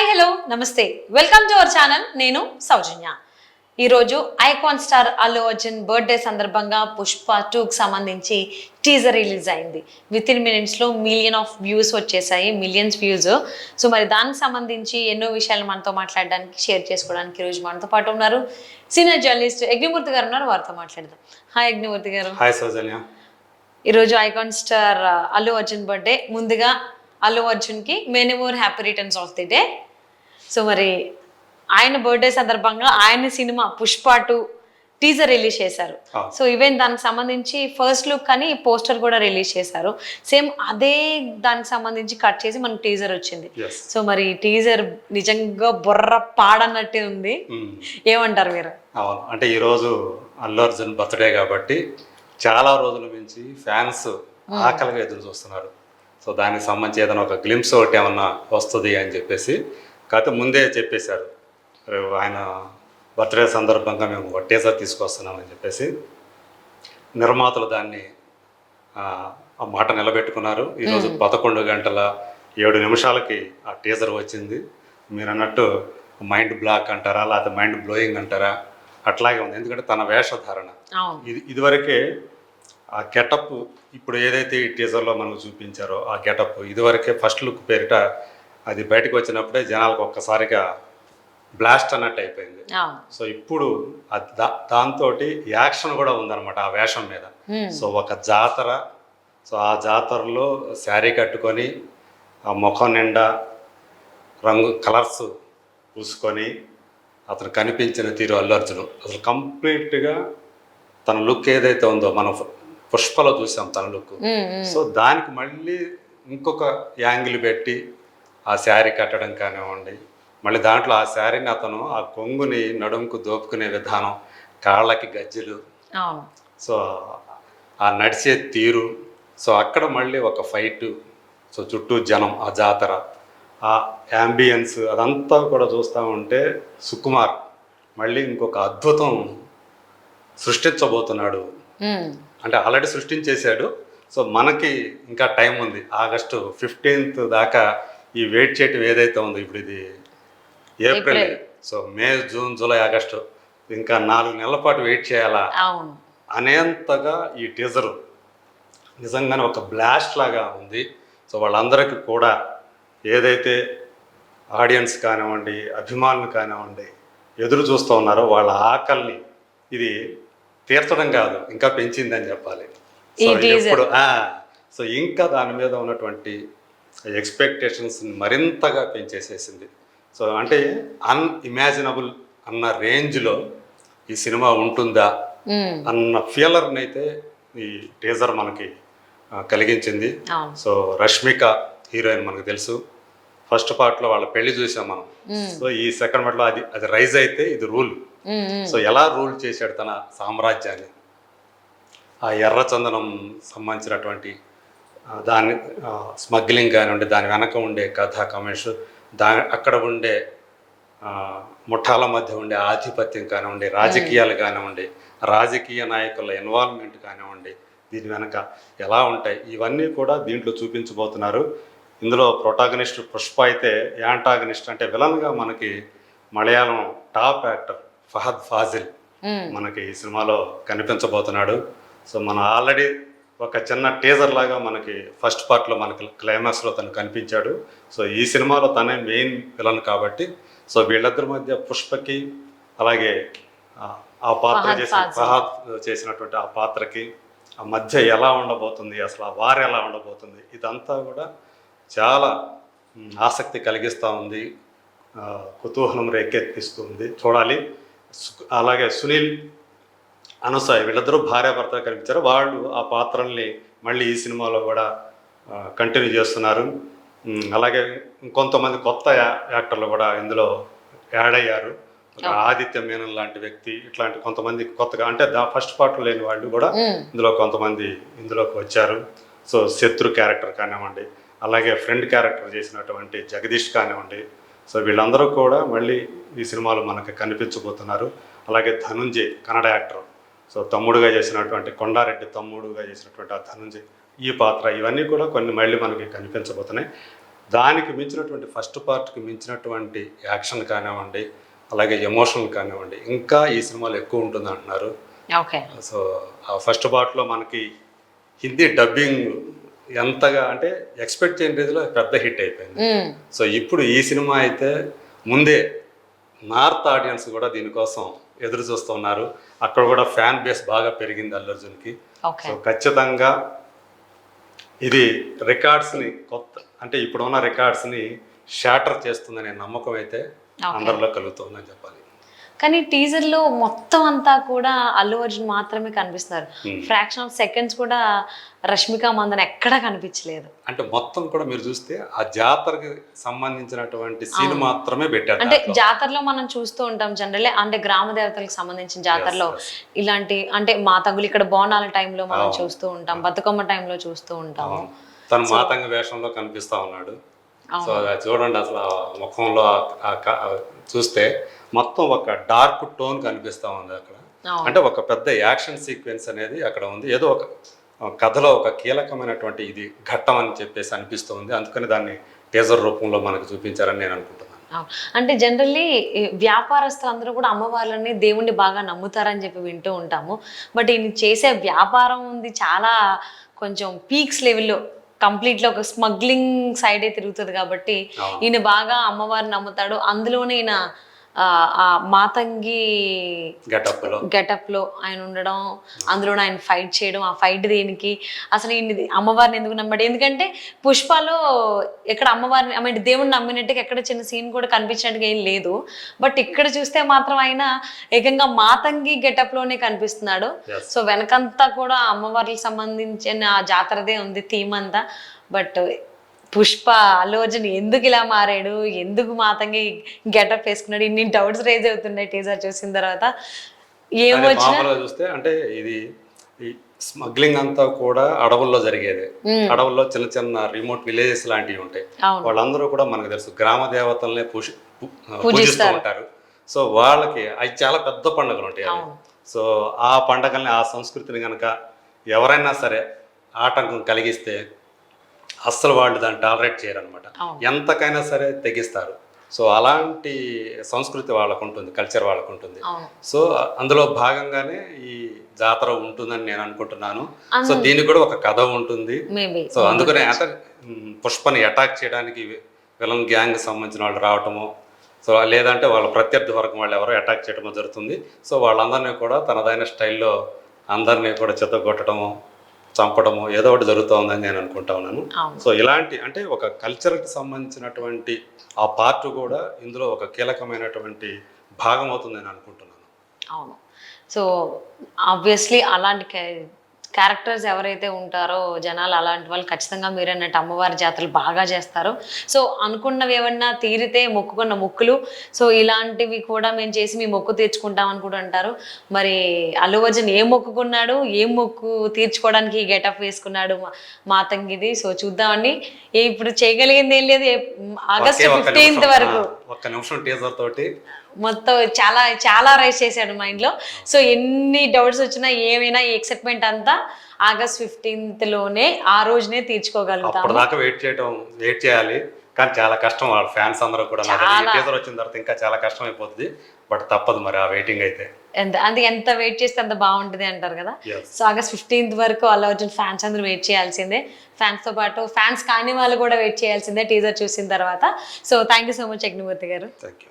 Hi hello నమస్తే. Welcome to our channel నేను సౌజన్య. ఈరోజు icon star Allu Arjun birthday సందర్భంగా పుష్ప టూకి సంబంధించి టీజర్ రిలీజ్ అయింది. విత్ ఇన్ మినిట్స్లో మిలియన్ ఆఫ్ వ్యూస్ వచ్చేసాయి మిలియన్స్ వ్యూస్ సో మరి దానికి సంబంధించి ఎన్నో విషయాలు మనతో మాట్లాడడానికి షేర్ చేసుకోవడానికి ఈరోజు మనతో పాటు ఉన్నారు. సీనియర్ జర్నలిస్ట్ యజ్ఞమూర్తి గారు ఉన్నారు వారితో మాట్లాడదాం. హాయ్ యజ్ఞమూర్తి గారు. హాయ్ సౌజన్య. ఈరోజు icon star Allu Arjun birthday. ముందుగా అల్లు అర్జున్కి many more happy returns of the day so మరి ఆయన బర్త్డే సందర్భంగా ఆయన cinema Pushpa two teaser release చేశారు. సో ఈవెన్ దానికి సంబంధించి ఫస్ట్ లుక్ అని పోస్టర్ కూడా రిలీజ్ చేశారు. సేమ్ అదే దానికి సంబంధించి కట్ చేసి మనకు టీజర్ వచ్చింది. సో మరి టీజర్ నిజంగా బుర్ర పాడన్నట్టే ఉంది. ఏమంటారు మీరు? అవును. అంటే ఈరోజు అల్లు అర్జున్ బర్త్డే కాబట్టి చాలా రోజుల నుంచి ఫ్యాన్స్ ఆకలిగా ఎదురు చూస్తున్నారు. సో దానికి సంబంధించి ఏదైనా ఒక గ్లిమ్స్ ఒకటి ఏమన్నా వస్తుంది అని చెప్పేసి కాకపోతే ముందే చెప్పేశారు. ఆయన బర్త్డే సందర్భంగా మేము ఒక టీజర్ తీసుకొస్తున్నామని చెప్పేసి నిర్మాతలు దాన్ని ఆ, మాట నిలబెట్టుకున్నారు. ఈరోజు పదకొండు గంటల ఏడు నిమిషాలకి ఆ టీజర్ వచ్చింది. మీరు అన్నట్టు మైండ్ బ్లాక్ అంటారా లేకపోతే మైండ్ బ్లోయింగ్ అంటారా? అట్లాగే ఉంది. ఎందుకంటే తన వేషధారణ. ఇది ఇదివరకే ఆ గెటప్ ఇప్పుడు ఏదైతే ఈ టీజర్లో మనకు చూపించారో ఆ గెటప్ ఇదివరకే ఫస్ట్ లుక్ పేరిట అది బయటకు వచ్చినప్పుడే జనాలకు ఒక్కసారిగా బ్లాస్ట్ అన్నట్టు అయిపోయింది. సో ఇప్పుడు దాంతో యాక్షన్ కూడా ఉందన్నమాట ఆ వేషం మీద. సో ఒక జాతర సో ఆ జాతరలో శారీ కట్టుకొని ఆ ముఖం నిండా రంగు కలర్స్ పూసుకొని అతను కనిపించిన తీరు అల్లు అర్జున్. అసలు కంప్లీట్గా తన లుక్ ఏదైతే ఉందో మనం పుష్పలో చూసాం తన లుక్. సో దానికి మళ్ళీ ఇంకొక యాంగిల్ పెట్టి ఆ శారీ కట్టడం కానివ్వండి మళ్ళీ దాంట్లో ఆ శారీని అతను ఆ కొంగుని నడుముకు దోపుకునే విధానం కాళ్ళకి గజ్జెలు. సో ఆ నడిచే తీరు సో అక్కడ మళ్ళీ ఒక ఫైట్ సో చుట్టూ జనం ఆ జాతర ఆ యాంబియన్స్ అదంతా కూడా చూస్తూ ఉంటే సుకుమార్ మళ్ళీ ఇంకొక అద్భుతం సృష్టించబోతున్నాడు. అంటే ఆల్రెడీ సృష్టించేశాడు. సో మనకి ఇంకా టైం ఉంది. ఆగస్టు ఫిఫ్టీన్త్ దాకా ఈ వెయిట్ చేయటం ఏదైతే ఉందో ఇప్పుడు ఇది April. So May June July August ఇంకా నాలుగు నెలల పాటు వెయిట్ చేయాలా? అనేంతగా ఈ టీజర్ నిజంగానే ఒక బ్లాస్ట్ లాగా ఉంది. సో వాళ్ళందరికీ కూడా ఏదైతే ఆడియన్స్ కానివ్వండి అభిమానులు కానివ్వండి ఎదురు చూస్తూ ఉన్నారో వాళ్ళ ఆకలిని ఇది తీర్చడం కాదు ఇంకా పెంచిందని చెప్పాలి. సో ఇంకా దాని మీద ఉన్నటువంటి ఎక్స్పెక్టేషన్స్ మరింతగా పెంచేసేసింది. సో అంటే అన్ఇమాజినబుల్ అన్న రేంజ్లో ఈ సినిమా ఉంటుందా అన్న ఫీలర్ని అయితే ఈ టీజర్ మనకి కలిగించింది. సో రష్మిక హీరోయిన్ మనకు తెలుసు. ఫస్ట్ పార్ట్లో వాళ్ళ పెళ్ళి చూసాం మనం. సో ఈ సెకండ్ పార్ట్లో అది అది రైజ్ అయితే ఇది రూల్. సో ఎలా రూల్ చేశాడు తన సామ్రాజ్యాన్ని? ఆ ఎర్రచందనం సంబంధించినటువంటి దాని స్మగ్లింగ్ కానివ్వండి దాని వెనక ఉండే కథ కమేష్ దా అక్కడ ఉండే ముఠాల మధ్య ఉండే ఆధిపత్యం కానివ్వండి రాజకీయాలు కానివ్వండి రాజకీయ నాయకుల ఇన్వాల్వ్మెంట్ కానివ్వండి దీని వెనక ఎలా ఉంటాయి? ఇవన్నీ కూడా దీంట్లో చూపించబోతున్నారు. ఇందులో ప్రొటాగనిస్ట్ పుష్ప అయితే యాంటాగనిస్ట్ అంటే విలన్గా మనకి మలయాళం టాప్ యాక్టర్ ఫహద్ ఫాజిల్ మనకి ఈ సినిమాలో కనిపించబోతున్నాడు. సో మనం ఆల్రెడీ ఒక చిన్న టీజర్ లాగా మనకి ఫస్ట్ పార్ట్లో మనకి క్లైమాక్స్లో తను కనిపించాడు. సో ఈ సినిమాలో తనే మెయిన్ విలన్ కాబట్టి సో వీళ్ళిద్దరి మధ్య పుష్పకి అలాగే ఆ- పాత్ర చేసిన. ఫహద్ చేసినటువంటి ఆ పాత్రకి ఆ మధ్య ఎలా ఉండబోతుంది అసలు ఆ వారు ఎలా ఉండబోతుంది ఇదంతా కూడా చాలా ఆసక్తి కలిగిస్తూ ఉంది కుతూహలం రేకెత్తిస్తుంది చూడాలి. అలాగే సునీల్ అనసూయ వీళ్ళిద్దరూ భార్యాభర్త కనిపించారు. వాళ్ళు ఆ పాత్రల్ని మళ్ళీ ఈ సినిమాలో కూడా కంటిన్యూ చేస్తున్నారు. అలాగే ఇంకొంతమంది కొత్త యాక్టర్లు కూడా ఇందులో యాడ్ అయ్యారు. ఆదిత్య మేనన్ లాంటి వ్యక్తి ఇట్లాంటి కొంతమంది కొత్తగా అంటే దా ఫస్ట్ పార్ట్లో లేని వాళ్ళు కూడా ఇందులో కొంతమంది ఇందులోకి వచ్చారు. సో శత్రు క్యారెక్టర్ కానివ్వండి అలాగే ఫ్రెండ్ క్యారెక్టర్ చేసినటువంటి జగదీష్ కానివ్వండి. సో వీళ్ళందరూ కూడా మళ్ళీ ఈ సినిమాలో మనకి కనిపించబోతున్నారు. అలాగే ధనుంజయ్ కన్నడ యాక్టర్. సో తమ్ముడుగా చేసినటువంటి కొండారెడ్డి తమ్ముడుగా చేసినటువంటి ఆ ధనుంజయ్ ఈ పాత్ర ఇవన్నీ కూడా కొన్ని మళ్ళీ మనకి కనిపించబోతున్నాయి. దానికి మించినటువంటి ఫస్ట్ పార్ట్కి మించినటువంటి యాక్షన్ కానివ్వండి అలాగే ఎమోషనల్ కానివ్వండి ఇంకా ఈ సినిమాలో ఎక్కువ ఉంటుంది అంటున్నారు. సో ఆ ఫస్ట్ పార్ట్లో మనకి హిందీ డబ్బింగ్ ఎంతగా అంటే ఎక్స్పెక్ట్ చేయని రీతిలో పెద్ద హిట్ అయిపోయింది. సో ఇప్పుడు ఈ సినిమా అయితే ముందే నార్త్ ఆడియన్స్ కూడా దీనికోసం ఎదురు చూస్తున్నారు అక్కడ కూడా ఫ్యాన్ బేస్ బాగా పెరిగింది అల్లు అర్జున్కి. ఓకే. సో ఖచ్చితంగా ఇది రికార్డ్స్ని కొత్త అంటే ఇప్పుడున్న రికార్డ్స్ని షాటర్ చేస్తుందనే నమ్మకం అయితే అందరిలో కలుగుతుందని చెప్పాలి. కానీ టీజర్లో మొత్తం అంతా కూడా అల్లు అర్జున్ మాత్రమే కనిపిస్తున్నారు. ఫ్రాక్షన్ ఆఫ్ సెకండ్స్ కూడా రష్మిక మందన్ ఎక్కడా కనిపించలేదు. అంటే మొత్తం కూడా మీరు చూస్తే ఆ జాతరకి సంబంధించినటువంటి సీన్ మాత్రమే పెట్టారు అంటే. జాతరలో మనం చూస్తూ ఉంటాం జనరల్లీ అంటే గ్రామ దేవతలకు సంబంధించిన జాతరలో. ఇలాంటి అంటే మాతంగులు ఇక్కడ బోనాల టైంలో మనం చూస్తూ ఉంటాం బతుకమ్మ టైంలో చూస్తూ ఉంటాము. తను మాతంగ వేషంలో కనిపిస్తా ఉన్నాడు. సో చూడండి అసలు ముఖంలో చూస్తే మొత్తం ఒక డార్క్ టోన్ కనిపిస్తా ఉంది అక్కడ. అంటే ఒక పెద్ద యాక్షన్ సీక్వెన్స్ అనేది అక్కడ ఉంది. ఏదో ఒక కథలో ఒక కీలకమైనటువంటి ఇది ఘట్టం అని చెప్పేసి అనిపిస్తుంది అందుకని దాన్ని టేజర్ రూపంలో మనకు చూపించారని నేను అనుకుంటున్నాను. అంటే జనరల్లీ వ్యాపారస్తులు అందరూ కూడా అమ్మవార్లని దేవుణ్ణి బాగా నమ్ముతారని చెప్పి వింటూ ఉంటాము. బట్ ఈయన చేసే వ్యాపారం ఉంది చాలా కొంచెం పీక్స్ లెవెల్లో. కంప్లీట్లో ఒక స్మగ్లింగ్ సైడే తిరుగుతుంది కాబట్టి. ఈయన బాగా అమ్మవారిని నమ్ముతాడు అందులోనే ఈయన ఆ, ఆ మాతంగి గెటప్లో ఆయన ఉండడం అందులో ఆయన ఫైట్ చేయడం ఆ ఫైట్ దేనికి? అసలు ఈయన అమ్మవారిని ఎందుకు నమ్మాడు? ఎందుకంటే పుష్పలో ఎక్కడ అమ్మవారిని ఐ మీన్ దేవుడిని నమ్మినట్టుగా ఎక్కడ చిన్న సీన్ కూడా కనిపించినట్టుగా ఏం లేదు. బట్ ఇక్కడ చూస్తే మాత్రం ఆయన ఏకంగా మాతంగి గెటప్లోనే కనిపిస్తున్నాడు. సో వెనకంతా కూడా అమ్మవారికి సంబంధించిన ఆ జాతరదే ఉంది థీమ్ అంతా. బట్ పుష్ప అర్జున్ ఎందుకు ఇలా మారాడు? ఎందుకు మాతంగి గెటప్ వేసుకున్నాడు? ఇన్ని డౌట్స్ రేజ్ అవుతున్నాయి టీజర్ చూసిన తర్వాత. ఏమొచ్చినా మామూలుగా చూస్తే అంటే ఇది స్మగ్లింగ్ అంతా కూడా అడవుల్లో జరిగేది. అడవుల్లో చిన్న చిన్న రిమోట్ విలేజెస్ లాంటివి ఉంటాయి. వాళ్ళందరూ కూడా మనకు తెలుసు గ్రామ దేవతల్ని పూజిస్తూ ఉంటారు. సో వాళ్ళకి అవి చాలా పెద్ద పండుగలు ఉంటాయి. సో ఆ పండగల్ని ఆ సంస్కృతిని కనుక ఎవరైనా సరే ఆటంకం కలిగిస్తే అస్సలు వాళ్ళు దాన్ని టాలరేట్ చేయరనమాట. ఎంతకైనా సరే తెగిస్తారు. సో అలాంటి సంస్కృతి వాళ్ళకు ఉంటుంది కల్చర్ వాళ్ళకు ఉంటుంది సో అందులో భాగంగానే ఈ జాతర ఉంటుందని నేను అనుకుంటున్నాను. సో దీనికి కూడా ఒక కథ ఉంటుంది. సో అందుకనే పుష్పని అటాక్ చేయడానికి విలన్ గ్యాంగ్ సంబంధించిన వాళ్ళు రావటము సో లేదంటే వాళ్ళ ప్రత్యర్థి వర్గం వాళ్ళు ఎవరో అటాక్ చేయడమో జరుగుతుంది. సో వాళ్ళందరినీ కూడా తనదైన స్టైల్లో అందరినీ కూడా చెత్తగొట్టడము చంపడము ఏదో ఒకటి జరుగుతోందని నేను అనుకుంటా ఉన్నాను. సో ఇలాంటి అంటే ఒక కల్చర్కి సంబంధించినటువంటి ఆ పార్ట్ కూడా ఇందులో ఒక కీలకమైనటువంటి భాగం అవుతుందని అనుకుంటున్నాను. అవును. సో ఆబ్వియస్లీ అలాంటి క్యారెక్టర్స్ ఎవరైతే ఉంటారో జనాలు అలాంటి వాళ్ళు ఖచ్చితంగా మీరు అన్నట్టు అమ్మవారి జాతరలు బాగా చేస్తారు. సో అనుకున్నవి ఏమన్నా తీరితే మొక్కుకున్న మొక్కులు. సో ఇలాంటివి కూడా మేము చేసి మీ మొక్కు తీర్చుకుంటామని కూడా అంటారు. మరి అల్లు అర్జున్ ఏం మొక్కుకున్నాడు? ఏం మొక్కు తీర్చుకోవడానికి గెటప్ వేసుకున్నాడు మా- మాతంగిది సో చూద్దామండి. ఇప్పుడు చేయగలిగింది ఏం లేదు. ఆగస్ట్ ఫిఫ్టీన్త్ వరకు. ఒక్క నిమిషం టీజర్ తోటి. మొత్తం చాలా చాలా రైస్ చేశాడు మైండ్లో. సో ఎన్ని డౌట్స్ వచ్చినా ఏమైనా ఈ ఎక్సైట్మెంట్ అంతా ఆగస్ట్ ఫిఫ్టీన్త్లోనే ఆ రోజునే తీర్చుకోగలుగుతాం అప్పటిదాకా వెయిట్ చేయడం వెయిట్ చేయాలి. కానీ చాలా కష్టం. వాళ్ళ ఫ్యాన్స్ అందరూ కూడా టీజర్ వచ్చిన తర్వాత ఇంకా చాలా కష్టం అయిపోతుంది బట్ తప్పదు మరి ఆ వెయిటింగ్ అయితే. ఎంత అది ఎంత వెయిట్ చేస్తే అంత బాగుంటుంది అంటారు కదా? Yes. సో ఆగస్ట్ ఫిఫ్టీన్త్ వరకు అల్లు అర్జున్ ఫ్యాన్స్ అందరూ వెయిట్ చేయాల్సిందే. ఫ్యాన్స్తో పాటు ఫ్యాన్స్ కాని వాళ్ళు కూడా వెయిట్ చేయాల్సిందే టీజర్ చూసిన తర్వాత. So thank you so much Agnimurthy గారు. Thank you